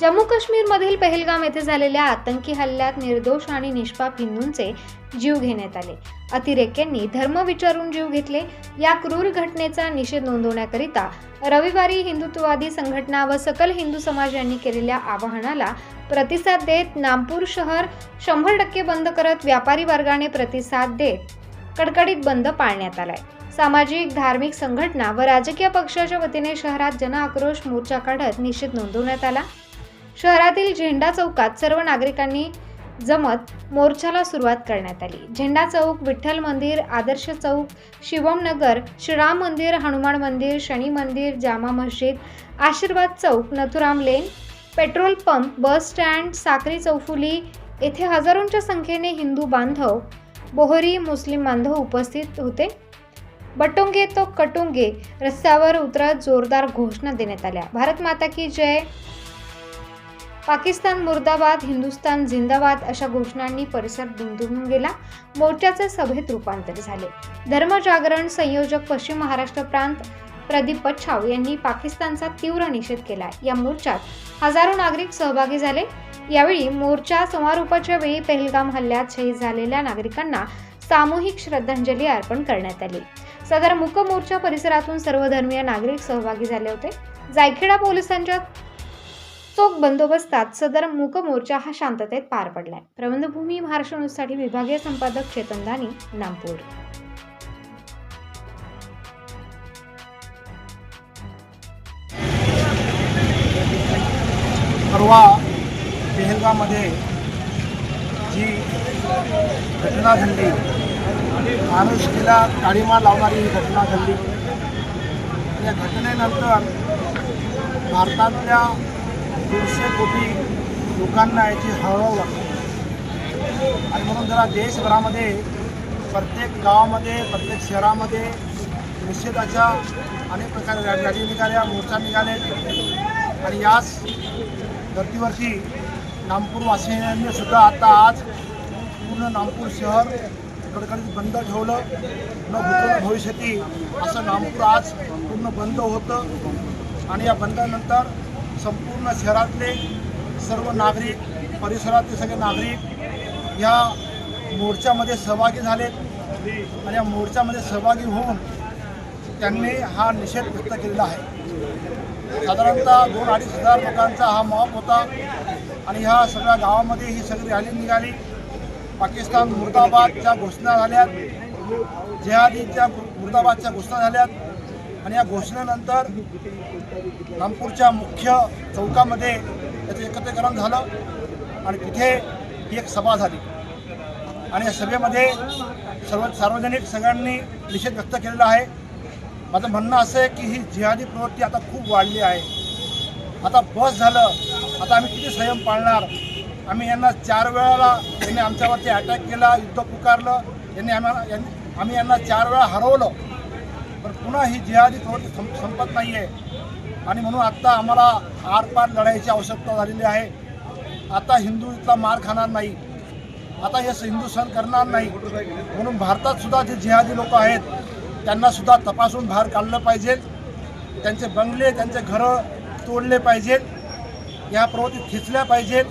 जम्मू काश्मीरमधील पहलगाम येथे झालेल्या आतंकी हल्ल्यात निर्दोष आणि निष्पाप हिंदूंचे जीव घेण्यात आले. अतिरेक्यांनी धर्म विचारून जीव घेतले. या क्रूर घटनेचा निषेध नोंदवण्याकरिता रविवारी हिंदुत्ववादी संघटना व सकल हिंदू समाज यांनी केलेल्या आवाहनाला प्रतिसाद देत नामपूर शहर शंभर टक्के बंद करत व्यापारी वर्गाने प्रतिसाद देत कडकडीत बंद पाळण्यात आलाय. सामाजिक धार्मिक संघटना व राजकीय पक्षाच्या वतीने शहरात जनआक्रोश मोर्चा काढत निषेध नोंदवण्यात आला. शहरातील झेंडा चौकात सर्व नागरिकांनी जमत मोर्चाला सुरुवात करण्यात आली. झेंडा चौक विठ्ठल मंदिर आदर्श चौक शिवम नगर श्रीराम मंदिर हनुमान मंदिर शनी मंदिर Jama Masjid Ashirwad Chowk Nathuram lane petrol pump bus stand Sakri चौफुली येथे हजारोंच्या संख्येने हिंदू बांधव बोहरी मुस्लिम बांधव उपस्थित होते. बटोंगे तो कटोंगे रस्त्यावर उतरत जोरदार घोषणा देण्यात आल्या. भारत माता की जय. पाकिस्तान मुर्दाबाद हिंदुस्तान जिंदाबाद अशा घोषणांनी परिसर दुमदुमून गेला. मोर्चाचे सभेत रूपांतर झाले. धर्मजागरण संयोजक पश्चिम महाराष्ट्र प्रांत प्रदीप पच्छाव यांनी पाकिस्तानचा तीव्र निषेध केला. या मोर्चात हजारो नागरिक सहभागी झाले. यावेळी मोर्चा समारोपाच्या वेळी पेहलगाम हल्ल्यात शहीद झालेल्या नागरिकांना सामूहिक श्रद्धांजली अर्पण करण्यात आली. सदर मुक मोर्चा परिसरातून सर्व धर्मीय नागरिक सहभागी झाले होते. जायखेडा पोलिसांच्या चोख बंदोबस्तात सदर मूक मोर्चा हा शांततेत पार पडलाय. प्रबंधभूमी महाराष्ट्र न्यूजसाठी विभागीय संपादक चेतन दानी नागपूर. परवा पेहलगाममध्ये जी घटना घडली माणुसकीला काळीमा लावणारी ही घटना घडली या घटनेनंतर भारतातल्या दीडशे कोटी लोकांना याची हळहळ वाटते. आणि म्हणून जरा देशभरामध्ये प्रत्येक गावामध्ये प्रत्येक शहरामध्ये निषेधाच्या अनेक प्रकारे रॅली निघाल्या मोर्चा निघाले. आणि याच धर्तीवरती नागपूरवासियांनी सुद्धा आता आज पूर्ण नागपूर शहर कडकडीत बंद ठेवलं. न भूतो भविष्यती असं नागपूर आज पूर्ण बंद होतं. आणि या बंदानंतर संपूर्ण शहरातले सर्व नागरिक परिसरातले सगळे नागरिक या मोर्चामध्ये सहभागी झालेत. आणि या मोर्चामध्ये सहभागी होऊन त्यांनी हा निषेध व्यक्त केलेला आहे. साधारणतः दोन अडीच हजार लोकांचा हा मॉप होता आणि ह्या सगळ्या गावामध्ये ही सगळी रॅली निघाली. पाकिस्तान मुर्दाबादच्या घोषणा झाल्यात. जेहादीच्या मुर्दाबादच्या घोषणा झाल्यात. आणि या घोषणेनंतर रामपूरच्या मुख्य चौकामध्ये त्याचं एकत्रीकरण झालं आणि तिथे ही एक सभा झाली. आणि या सभेमध्ये सर्व सार्वजनिक सगळ्यांनी निषेध व्यक्त केलेला आहे. माझं म्हणणं असं आहे की ही जिहादी प्रवृत्ती आता खूप वाढली आहे. आता बस झालं. आता आम्ही किती संयम पाळणार? आम्ही यांना चार वेळाला यांनी आमच्यावरती अटॅक केला युद्ध पुकारलं. यांनी आम्हाला यांनी आम्ही यांना चार वेळा हरवलं. पण पुन्हा ही जिहादी प्रवृत्ती सं संपत नाही आहे आणि म्हणून आत्ता आम्हाला आरपार लढायची आवश्यकता झालेली आहे. आता हिंदू इथला मार खाणार नाही. आता हे हिंदू सण करणार नाही. म्हणून भारतात सुद्धा जे जिहादी लोक आहेत त्यांना सुद्धा तपासून बाहेर काढलं पाहिजे. त्यांचे बंगले त्यांचे घरं तोडले पाहिजेत या प्रवृत्ती खेचल्या पाहिजेत.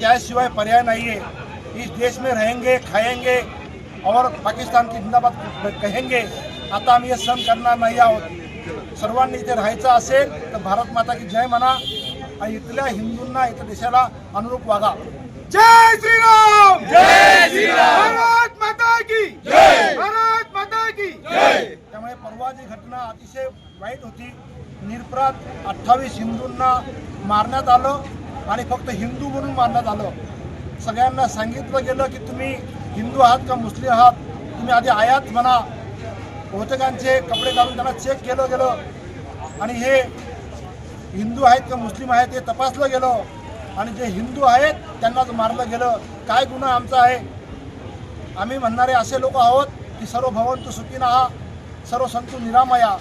त्याशिवाय पर्याय नाही आहे इस देश में रहेंगे खाएंगे और पाकिस्तान की जिंदाबाद कहेंगे. आता आम्ही हे सण करणार नाही आहोत. सर्वांनी इथे राहायचं असेल तर भारत माता की जय म्हणा. आणि इथल्या हिंदूंना इथल्या देशाला अनुरूप वागा. जय श्री राम जय श्री राम भारत माता की जय! भारत माता की जय! त्यामुळे परवा जी घटना अतिशय वाईट होती निरपराध अठ्ठावीस हिंदूंना मारण्यात आलं आणि फक्त हिंदू म्हणून मारण्यात आलं. सगळ्यांना सांगितलं गेलं की तुम्ही हिंदू आहात का मुस्लिम आहात? तुम्ही आधी आयात म्हणा. बहुतेकांचे कपडे घालून त्यांना चेक केलं गेलं. आणि हे हिंदू आहेत का मुस्लिम आहेत हे तपासलं गेलं. आणि जे हिंदू आहेत त्यांनाच मारलं गेलं. काय गुन्हा आमचा आहे? आम्ही म्हणणारे असे लोक आहोत की सर्व भवंतू सुखीना हा सर्व संतू निरामया.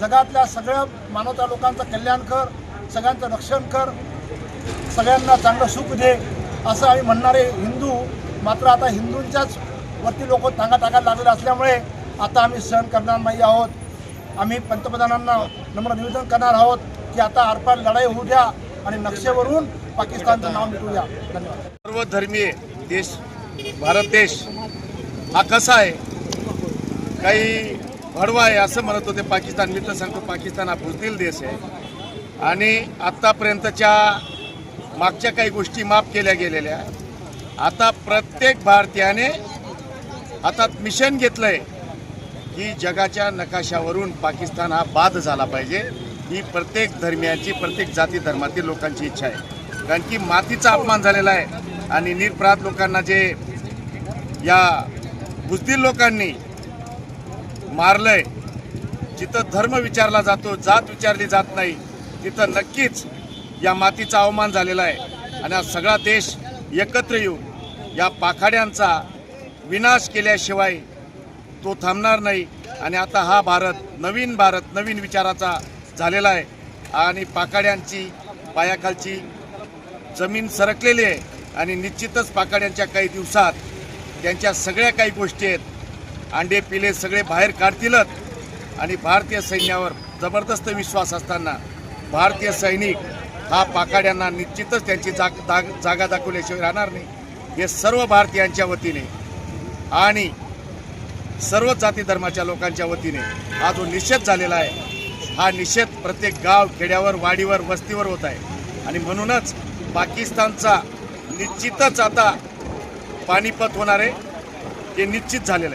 जगातल्या सगळ्या मानवता लोकांचं कल्याण कर सगळ्यांचं रक्षण कर सगळ्यांना चांगलं सुख दे असं आम्ही म्हणणारे हिंदू. मात्र आता हिंदूंच्याच वरती लोक टांगा टाकायला लागलेले असल्यामुळे आता आम्ही सहन करणार नाही आहोत. आम्ही पंतप्रधानांना नम्र निवेदन करणार आहोत की आता आरपार लढाई होऊ द्या आणि नक्षेवरून पाकिस्तानचं नाव मिटवूया. धन्यवाद. सर्वधर्मीय देश भारत देश हा कसा आहे? काही भडवा आहे असं म्हणत होते पाकिस्तान मी तर सांगतो पाकिस्तान हा बुजदिल देश आहे. आणि आत्तापर्यंतच्या मागच्या काही गोष्टी माफ केल्या गेलेल्या. आता प्रत्येक भारतीयाने आता मिशन घेतलं आहे ही जगाच्या नकाशावरून पाकिस्तान हा बाद झाला पाहिजे. ही प्रत्येक धर्मियांची प्रत्येक जाती धर्मातील लोकांची इच्छा आहे. कारण की मातीचा अपमान झालेला आहे आणि निरपराध लोकांना जे या बुजदिल लोकांनी मारलंय जिथं धर्म विचारला जातो जात विचारली जात नाही तिथं नक्कीच या मातीचा अवमान झालेला आहे. आणि हा सगळा देश एकत्र येऊन या पाखाड्यांचा विनाश केल्याशिवाय तो थांबणार नाही. आणि आता हा भारत नवीन भारत नवीन विचाराचा झालेला आहे. आणि पाकाड्यांची पायाखालची जमीन सरकलेली आहे. आणि निश्चितच पाकाड्यांच्या काही दिवसात त्यांच्या सगळ्या काही गोष्टी आहेत. अंडे पिले सगळे बाहेर काढतीलच. आणि भारतीय सैन्यावर जबरदस्त विश्वास असताना भारतीय सैनिक हा पाकाड्यांना निश्चितच त्यांची जाग जाग जागा दाखवल्याशिवाय राहणार नाही. हे सर्व भारतीयांच्या वतीने. आणि सर्व जाती धर्माच्या लोकांच्या वतीने हा जो निषेध झालेला आहे हा निषेध प्रत्येक गाव खेड्यावर वाडीवर वस्तीवर होत आहे. आणि म्हणूनच पाकिस्तानचा निश्चितच आता पानिपत होणार आहे हे निश्चित झालेलं आहे.